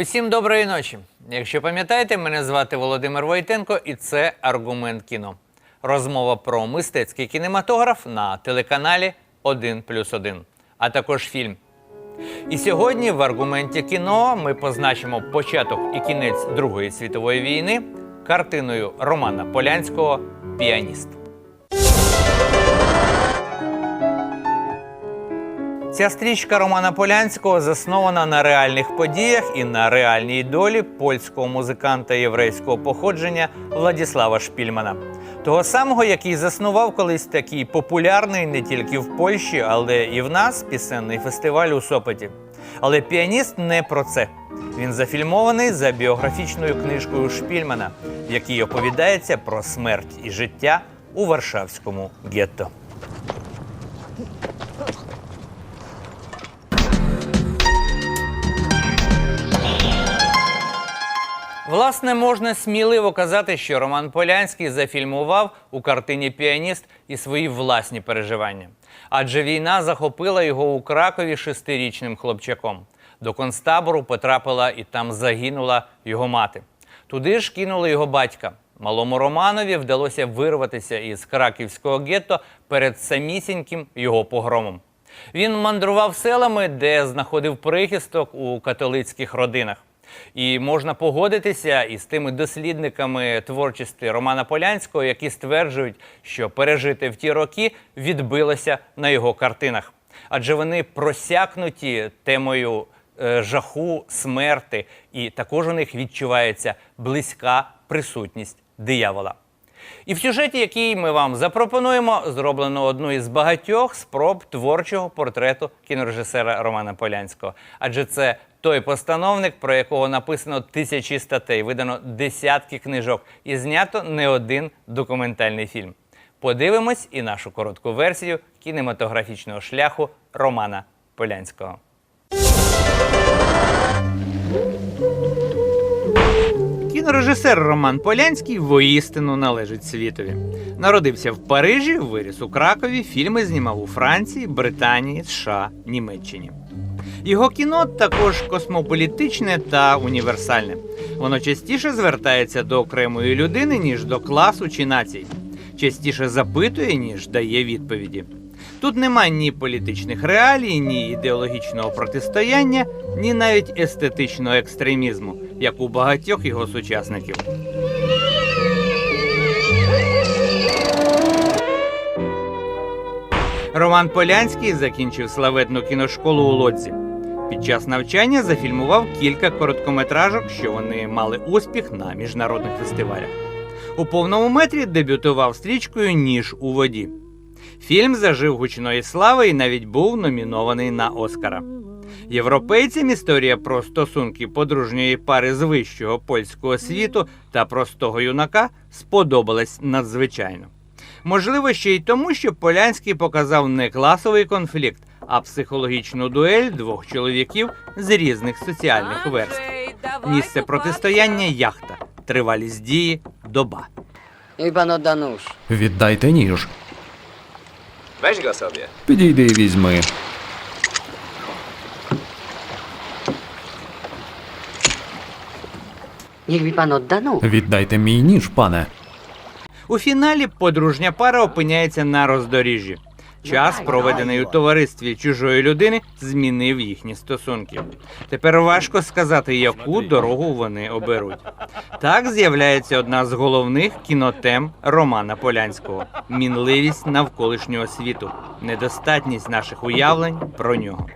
Усім доброї ночі. Якщо пам'ятаєте, мене звати Володимир Войтенко, і це аргумент кіно. Розмова про мистецький кінематограф на телеканалі 1 плюс 1, а також фільм. І сьогодні в аргументі кіно ми позначимо початок і кінець Другої світової війни картиною Романа Полянського Піаніст. Ця стрічка Романа Полянського заснована на реальних подіях і на реальній долі польського музиканта єврейського походження Владіслава Шпільмана, того самого, який заснував колись такий популярний не тільки в Польщі, але і в нас пісенний фестиваль у Сопоті. Але піаніст не про це. Він зафільмований за біографічною книжкою Шпільмана, в якій оповідається про смерть і життя у Варшавському гетто. Власне, можна сміливо казати, що Роман Полянський зафільмував у картині Піаніст і свої власні переживання. Адже війна захопила його у Кракові шестирічним хлопчаком. До концтабору потрапила і там загинула його мати. Туди ж кинули його батька. Малому Романові вдалося вирватися із краківського гетто перед самісіньким його погромом. Він мандрував селами, де знаходив прихисток у католицьких родинах. І можна погодитися із тими дослідниками творчості Романа Полянського, які стверджують, що пережити в ті роки відбилося на його картинах, адже вони просякнуті темою е, жаху, смерти, і також у них відчувається близька присутність диявола. І в сюжеті, який ми вам запропонуємо, зроблено одну із багатьох спроб творчого портрету кінорежисера Романа Полянського. Адже це той постановник, про якого написано тисячі статей, видано десятки книжок і знято не один документальний фільм. Подивимось і нашу коротку версію кінематографічного шляху Романа Полянського. Кінорежисер Роман Полянський воістину належить світові. Народився в Парижі, виріс у Кракові, фільми знімав у Франції, Британії, США, Німеччині. Його кіно також космополітичне та універсальне. Воно частіше звертається до окремої людини, ніж до класу чи націй. Частіше запитує, ніж дає відповіді. Тут немає ні політичних реалій, ні ідеологічного протистояння, ні навіть естетичного екстремізму, як у багатьох його сучасників. Роман Полянський закінчив славетну кіношколу у Лодзі. Під час навчання зафільмував кілька короткометражок, що вони мали успіх на міжнародних фестивалях. У повному метрі дебютував стрічкою Ніж у воді. Фільм зажив гучної слави і навіть був номінований на Оскара. Європейцям історія про стосунки подружньої пари з вищого польського світу та простого юнака сподобалась надзвичайно. Можливо, ще й тому, що Полянський показав не класовий конфлікт, а психологічну дуель двох чоловіків з різних соціальних верств. Місце протистояння яхта, тривалість дії доба. Віддайте ніж. Weź sobie. Підійди і візьми. Віддайте мій ніж, пане. У фіналі подружня пара опиняється на роздоріжжі. Час, проведений у товаристві чужої людини, змінив їхні стосунки. Тепер важко сказати, яку дорогу вони оберуть. Так з'являється одна з головних кінотем Романа Полянського: мінливість навколишнього світу, недостатність наших уявлень про нього.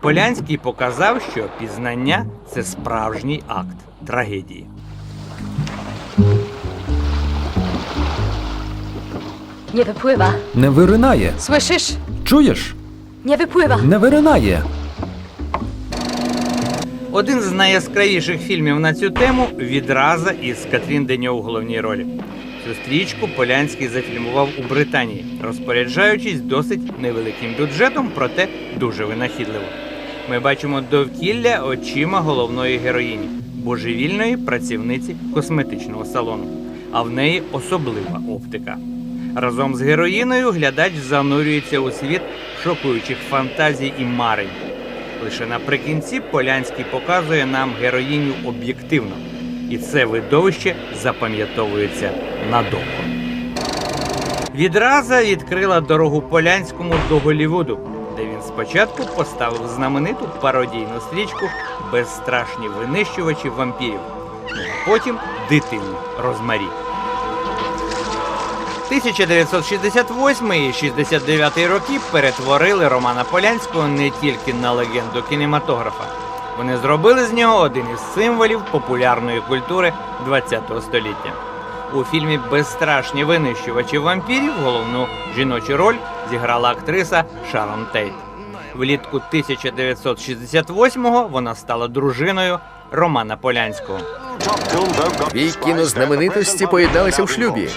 Полянський показав, що пізнання це справжній акт трагедії. Nie wypływa. Не виринає. Słyszysz? Чуєш? Nie wypływa. Не виринає. Один з найяскравіших фільмів на цю тему відраза із Катрін Деньо у головній ролі. Цю стрічку Полянський зафільмував у Британії, розпоряджаючись досить невеликим бюджетом, проте дуже винахідливо. Ми бачимо довкілля очима головної героїні, божевільної працівниці косметичного салону, а в неї особлива оптика. Разом з героїною глядач занурюється у світ шокуючих фантазій і марень. Лише наприкінці Полянський показує нам героїню об'єктивно, і це видовище запам'ятовується надовго. Відраза відкрила дорогу Полянському до Голлівуду, де він спочатку поставив знамениту пародійну стрічку Безстрашні винищувачі вампірів, а потім дитину Розмарі. 1968 і 69 роки перетворили Романа Полянського не тільки на легенду кінематографа. Вони зробили з нього один із символів популярної культури ХХ століття. У фільмі Безстрашні винищувачі вампірів головну жіночу роль зіграла актриса Шарон Тейт. Влітку 1968-го вона стала дружиною Романа Полянського. Дві кінознаменитості поєдналися в шлюбі.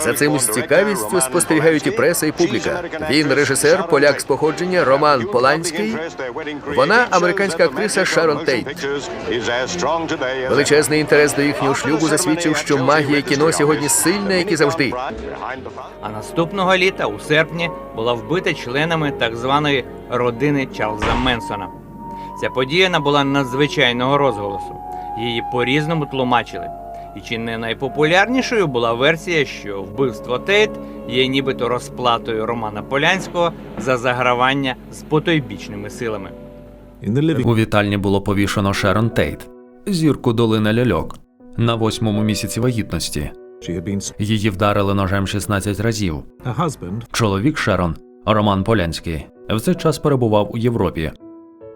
За цим з цікавістю спостерігають і преса, і публіка. Він режисер, поляк з походження Роман Поланський. Вона американська актриса Шарон Тейт. Величезний інтерес до їхнього шлюбу засвідчив, що магія кіно сьогодні сильна, як і завжди. А наступного літа, у серпні, була вбита членами так званої родини Чарльза Менсона. Ця подія набула надзвичайного розголосу. Її по-різному тлумачили. І чи не найпопулярнішою була версія, що вбивство Тейт є нібито розплатою Романа Полянського за загравання з потойбічними силами. У вітальні було повішено Шерон Тейт, зірку долини ляльок, на восьмому місяці вагітності. Її вдарили ножем 16 разів. Чоловік Шерон, Роман Полянський, в цей час перебував у Європі.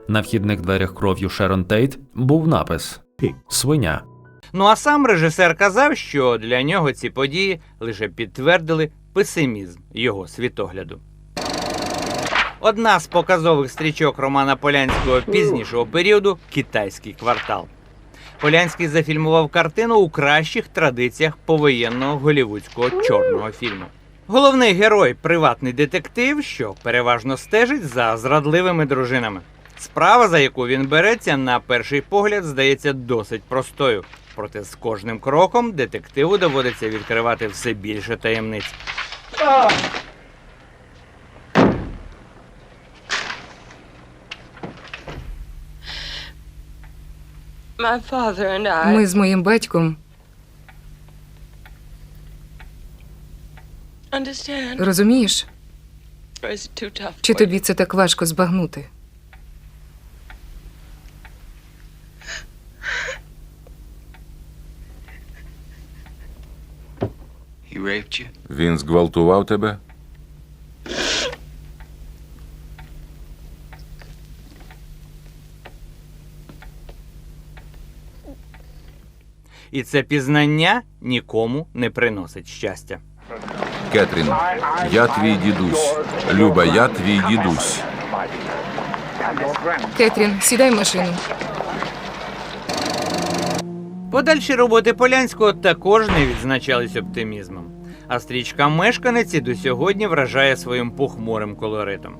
На вхідних дверях кров'ю Шерон Тейт був напис Свиня. Ну а сам режисер казав, що для нього ці події лише підтвердили песимізм його світогляду. Одна з показових стрічок Романа Полянського пізнішого періоду китайський квартал. Полянський зафільмував картину у кращих традиціях повоєнного голівудського чорного фільму. Головний герой приватний детектив, що переважно стежить за зрадливими дружинами. Справа, за яку він береться, на перший погляд здається досить простою. Проте з кожним кроком детективу доводиться відкривати все більше таємниць. Ми з моїм батьком розумієш, чи тобі це так важко збагнути? Він зґвалтував тебе? І це пізнання нікому не приносить щастя. Кетрін, я твій дідусь. Люба, я твій дідусь. Кетрін, сідай в машину. Подальші роботи Полянського також не відзначались оптимізмом. А стрічка мешканець і до сьогодні вражає своїм похмурим колоритом.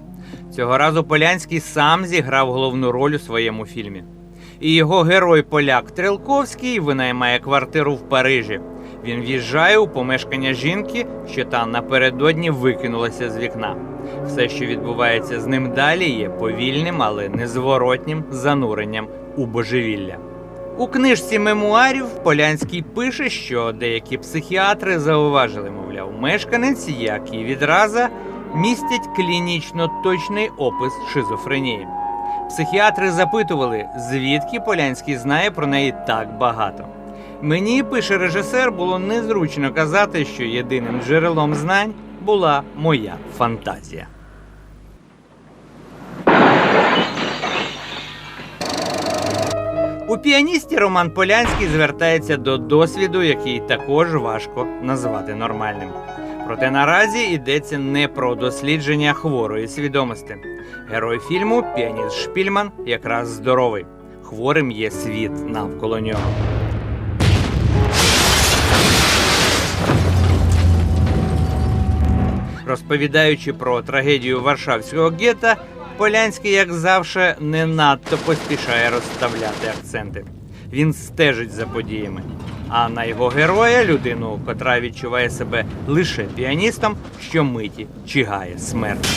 Цього разу Полянський сам зіграв головну роль у своєму фільмі. І його герой поляк Трелковський винаймає квартиру в Парижі. Він в'їжджає у помешкання жінки, що та напередодні викинулася з вікна. Все, що відбувається з ним далі, є повільним, але незворотнім зануренням у божевілля. У книжці мемуарів Полянський пише, що деякі психіатри зауважили, мовляв, мешканець, як і відраза, містять клінічно точний опис шизофренії. Психіатри запитували, звідки Полянський знає про неї так багато. Мені, пише режисер, було незручно казати, що єдиним джерелом знань була моя фантазія. Піаністі Роман Полянський звертається до досвіду, який також важко назвати нормальним. Проте наразі йдеться не про дослідження хворої свідомості. Герой фільму піаніст Шпільман якраз здоровий. Хворим є світ навколо нього. Розповідаючи про трагедію Варшавського гетта, Полянський, як завжди, не надто поспішає розставляти акценти. Він стежить за подіями. А на його героя, людину, котра відчуває себе лише піаністом, щомиті чигає смерть.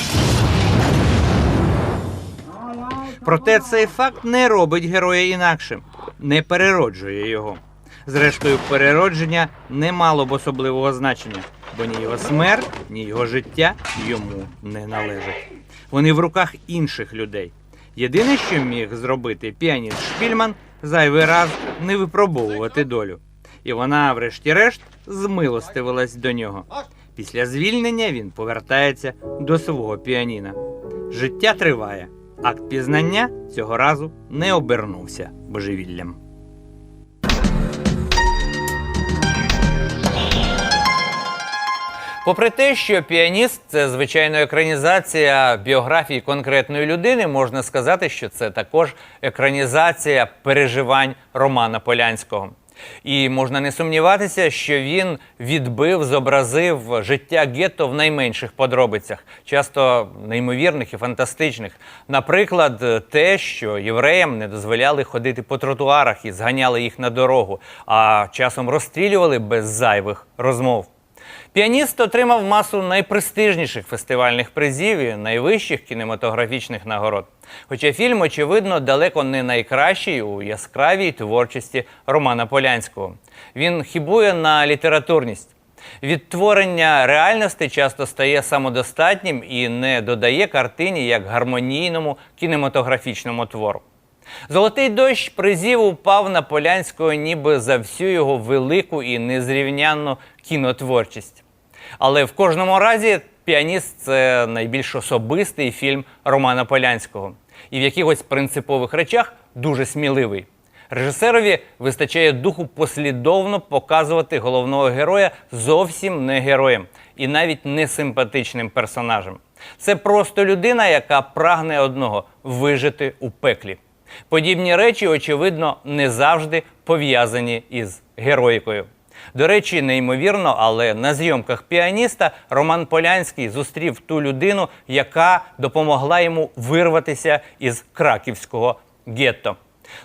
Проте цей факт не робить героя інакшим, не перероджує його. Зрештою, переродження не мало б особливого значення, бо ні його смерть, ні його життя йому не належать. Вони в руках інших людей. Єдине, що міг зробити піаніст Шпільман, зайвий раз не випробовувати долю. І вона, врешті-решт, змилостивилась до нього. Після звільнення він повертається до свого піаніна. Життя триває. Акт пізнання цього разу не обернувся божевіллям. Попри те, що піаніст це звичайно екранізація біографії конкретної людини, можна сказати, що це також екранізація переживань Романа Полянського. І можна не сумніватися, що він відбив, зобразив життя гетто в найменших подробицях, часто неймовірних і фантастичних. Наприклад, те, що євреям не дозволяли ходити по тротуарах і зганяли їх на дорогу, а часом розстрілювали без зайвих розмов. Піаніст отримав масу найпрестижніших фестивальних призів і найвищих кінематографічних нагород. Хоча фільм, очевидно, далеко не найкращий у яскравій творчості Романа Полянського. Він хібує на літературність. Відтворення реальності часто стає самодостатнім і не додає картині як гармонійному кінематографічному твору. Золотий дощ призів упав на Полянського ніби за всю його велику і незрівнянну кінотворчість. Але в кожному разі піаніст це найбільш особистий фільм Романа Полянського. І в якихось принципових речах дуже сміливий. Режисерові вистачає духу послідовно показувати головного героя зовсім не героєм і навіть не симпатичним персонажем. Це просто людина, яка прагне одного вижити у пеклі. Подібні речі, очевидно, не завжди пов'язані із героїкою. До речі, неймовірно, але на зйомках піаніста Роман Полянський зустрів ту людину, яка допомогла йому вирватися із краківського гетто.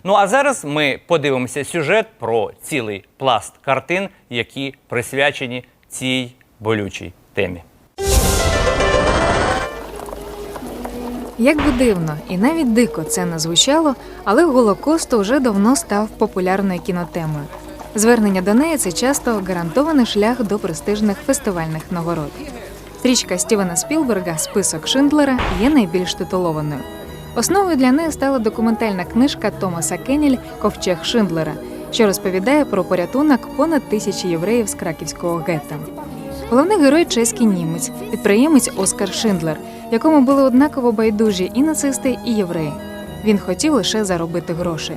Ну а зараз ми подивимося сюжет про цілий пласт картин, які присвячені цій болючій темі. Як би дивно і навіть дико це не звучало, але Голокост уже давно став популярною кінотемою. Звернення до неї це часто гарантований шлях до престижних фестивальних нагород. Стрічка Стівена Спілберга Список Шиндлера є найбільш титулованою. Основою для неї стала документальна книжка Томаса Кенніль Ковчег Шиндлера, що розповідає про порятунок понад тисячі євреїв з краківського гетто. Головний герой чеський німець, підприємець Оскар Шиндлер, якому були однаково байдужі і нацисти, і євреї. Він хотів лише заробити гроші.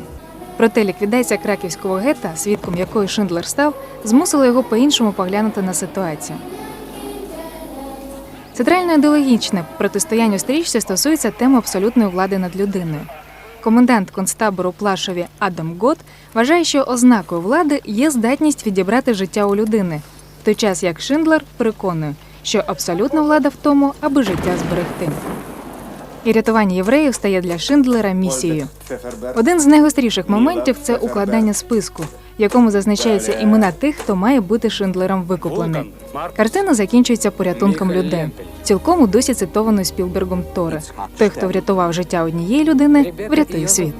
Проте ліквідація краківського гетта, свідком якої Шиндлер став, змусила його по-іншому поглянути на ситуацію. Центральне ідеологічне протистояння стрічці стосується теми абсолютної влади над людиною. Комендант концтабору Плашові Адам Гот вважає, що ознакою влади є здатність відібрати життя у людини, в той час як Шиндлер переконує, що абсолютна влада в тому, аби життя зберегти. І рятування євреїв стає для Шиндлера місією. Один з найгостріших моментів це укладання списку, в якому зазначаються імена тих, хто має бути Шиндлером викуплений. Картина закінчується порятунком людей, цілком у досі цитованою Спілбергом Торе. Той, хто врятував життя однієї людини, врятує світ.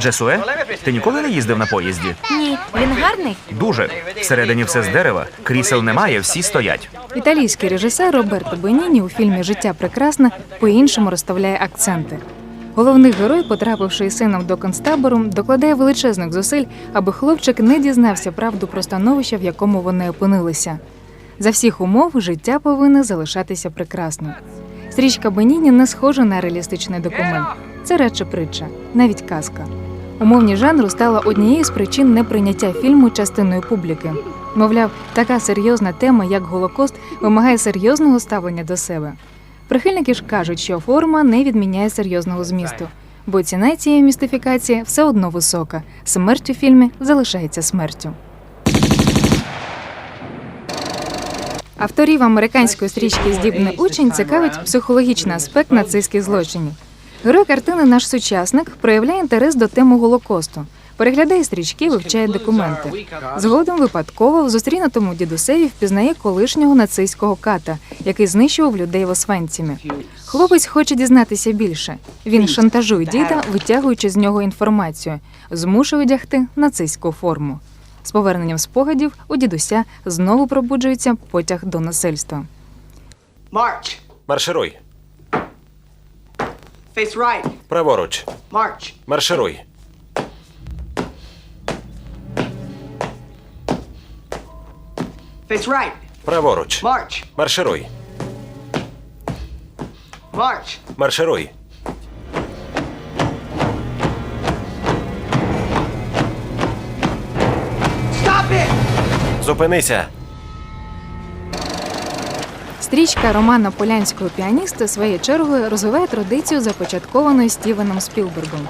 Джесуе, ти ніколи не їздив на поїзді? Ні, він гарний. Дуже. Всередині все з дерева, крісел немає, всі стоять. Італійський режисер Роберто Беніні у фільмі Життя прекрасне по-іншому розставляє акценти. Головний герой, потрапивши із сином до концтабору, докладає величезних зусиль, аби хлопчик не дізнався правду про становище, в якому вони опинилися. За всіх умов життя повинне залишатися прекрасним. Стрічка Беніні не схожа на реалістичний документ. Це радше притча, навіть казка. Умовність жанру стала однією з причин неприйняття фільму частиною публіки. Мовляв, така серйозна тема, як Голокост, вимагає серйозного ставлення до себе. Прихильники ж кажуть, що форма не відміняє серйозного змісту, бо ціна цієї містифікації все одно висока. Смерть у фільмі залишається смертю. Авторів американської стрічки Здібний учень цікавить психологічний аспект нацистських злочинів. Герой картини наш сучасник проявляє інтерес до теми Голокосту, переглядає стрічки, вивчає документи. Згодом випадково в зустрінутому дідусеві впізнає колишнього нацистського ката, який знищував людей в Освенцімі. Хлопець хоче дізнатися більше. Він шантажує діда, витягуючи з нього інформацію, змушує одягти нацистську форму. З поверненням спогадів у дідуся знову пробуджується потяг до насильства. March. Маршируй. Face right. Праворуч. March. Маршируй. Face right. Праворуч. March. Маршируй. March. Маршируй. Stop it! Зупинися. Стрічка романа полянського піаніста своєю чергою розвиває традицію, започатковану Стівеном Спілбергом.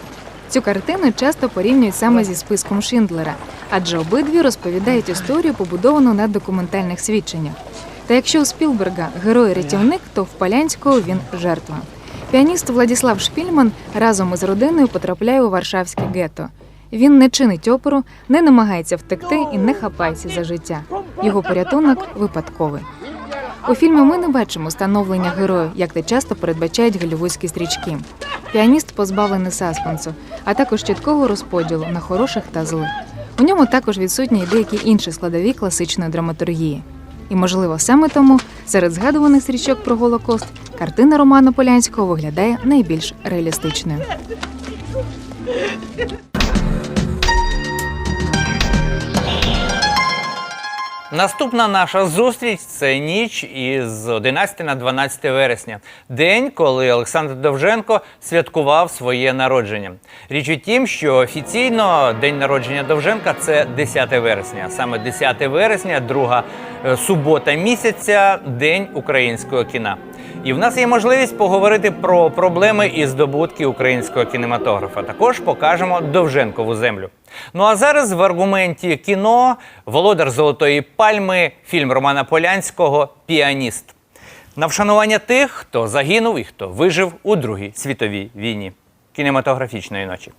Цю картину часто порівнюють саме зі списком Шиндлера, адже обидві розповідають історію, побудовану на документальних свідченнях. Та якщо у Спілберга герой рятівник, то в Полянського він жертва. Піаніст Владіслав Шпільман разом із родиною потрапляє у Варшавське гетто. Він не чинить опору, не намагається втекти і не хапається за життя. Його порятунок випадковий. У фільмі ми не бачимо становлення героїв, як те часто передбачають голівудські стрічки. Піаніст позбавлений саспенсу, а також чіткого розподілу на хороших та злих. У ньому також відсутні й деякі інші складові класичної драматургії. І, можливо, саме тому серед згадуваних стрічок про Голокост картина Романа Полянського виглядає найбільш реалістичною. Наступна наша зустріч це ніч із 11 на 12 вересня, день, коли Олександр Довженко святкував своє народження. Річ у тім, що офіційно день народження Довженка це 10 вересня. Саме 10 вересня, друга е, субота місяця, день українського кіна. І в нас є можливість поговорити про проблеми і здобутки українського кінематографа. Також покажемо Довженкову землю. Ну а зараз в аргументі кіно Володар Золотої Пальми, фільм Романа Полянського Піаніст. На вшанування тих, хто загинув і хто вижив у Другій світовій війні. Кінематографічної ночі.